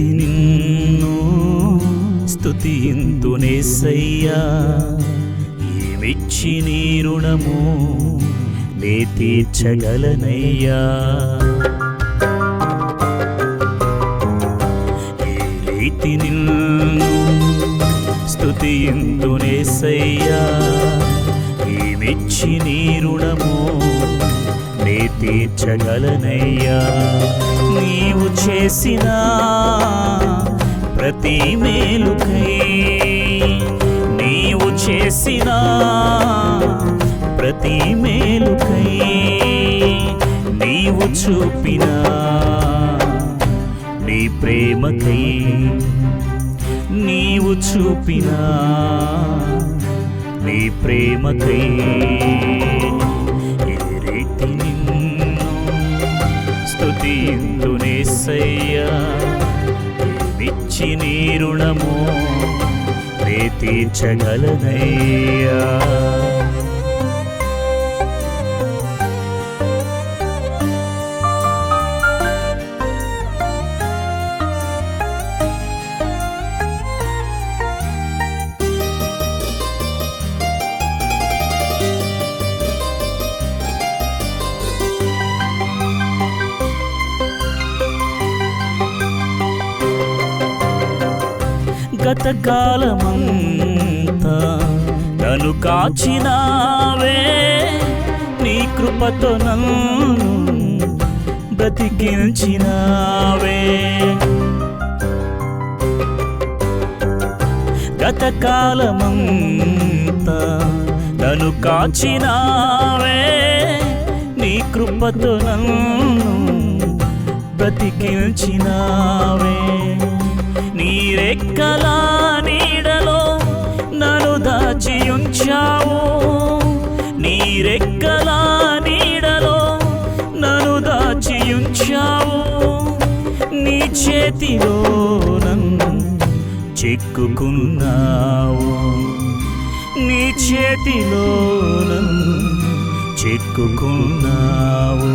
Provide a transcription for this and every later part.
స్థుతి నిన్ను స్తుతింతునేసయ్యా ఏమిచ్చి నీ రుణము? నే తీర్చగలనయ్యా. ఏ రీతి నిన్ను స్తుతింతునేసయ్యా ఏమిచ్చి నీ రుణము? తీర్చగలనయ్యా. నీవు చేసిన ప్రతి మేలుకై నీవు చేసిన ప్రతి మేలుకై నీవు చూపిన నీ ప్రేమకై నీవు చూపిన నీ ప్రేమకై. నే గతకాలమంతా నన్ను కాచినావే. నీ కృపతో నన్ను బ్రతికించినావే. గతకాలమంతా నన్ను కాచినావే. నీ కృపతో నన్ను బ్రతికించినావే. నీ రెక్కల నీడలో నన్ను దాచి ఉంచావు నీ రెక్కల నీడలో నన్ను దాచి ఉంచావు నీ చేతిలో నన్ను చిక్కుకున్నావు. నీ చేతిలో నన్ను చిక్కుకున్నావు.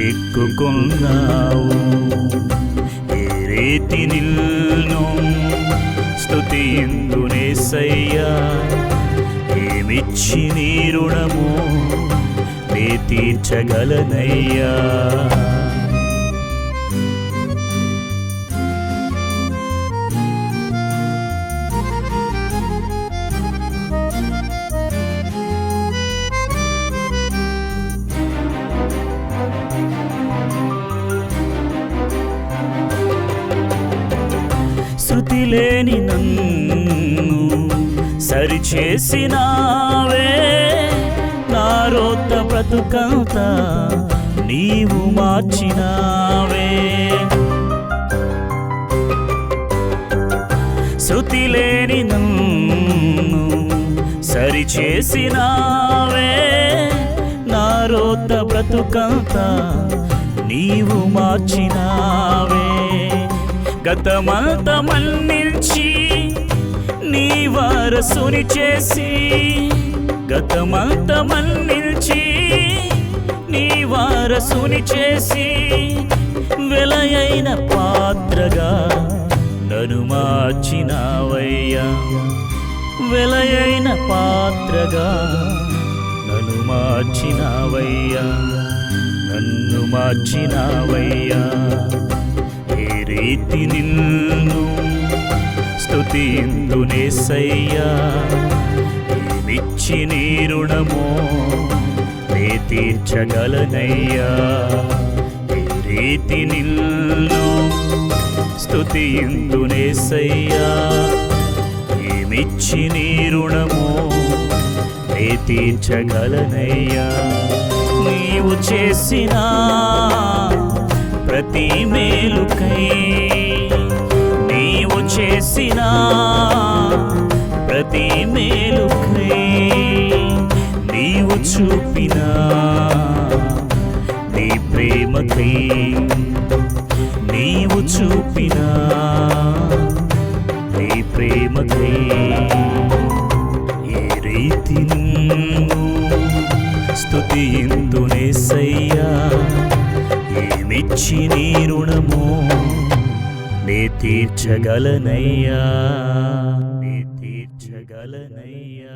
చిక్కుకున్నావు. ఏ రీతి నిన్ను స్తుతిందునేసయ్యా ఏమిచ్చి నీ రుణము? నే తీర్చగలనయ్యా. నన్ను సరిచేసినావే. నా రోత బ్రతుకంత నీవు మార్చినావే. శృతి లేని నన్ను సరిచేసినావే. నా రోత బ్రతుకంత నీవు మార్చినావే. గతమంత మన్నించి నీ వారసుని చేసి గతమంత మన్నించి నీ వారసుని చేసి వెలయైన పాత్రగా నను మార్చినావయ్యా. వెలయైన పాత్రగా నన్ను మార్చినావయ్యా. నన్ను మార్చినావయ్యా. ఏ రీతి నిన్ను స్తుతిందునేసయ్యా ఏమిచ్చి నీ రుణమో నే తీర్చగలనయ్యా. ఏ రీతి నిన్ను స్తుతిందునేసయ్యా ఏమిచ్చి నీ రుణమో నే తీర్చగలనయ్యా. నీవు చేసిన ప్రతి మేలుకై చేసిన ప్రతి మేలుకై నీవు చూపిన నీ ప్రేమకై నీవు చూపిన నీ ప్రేమకై తీర్చగలనయ్యా. తీర్చగలనయ్యా.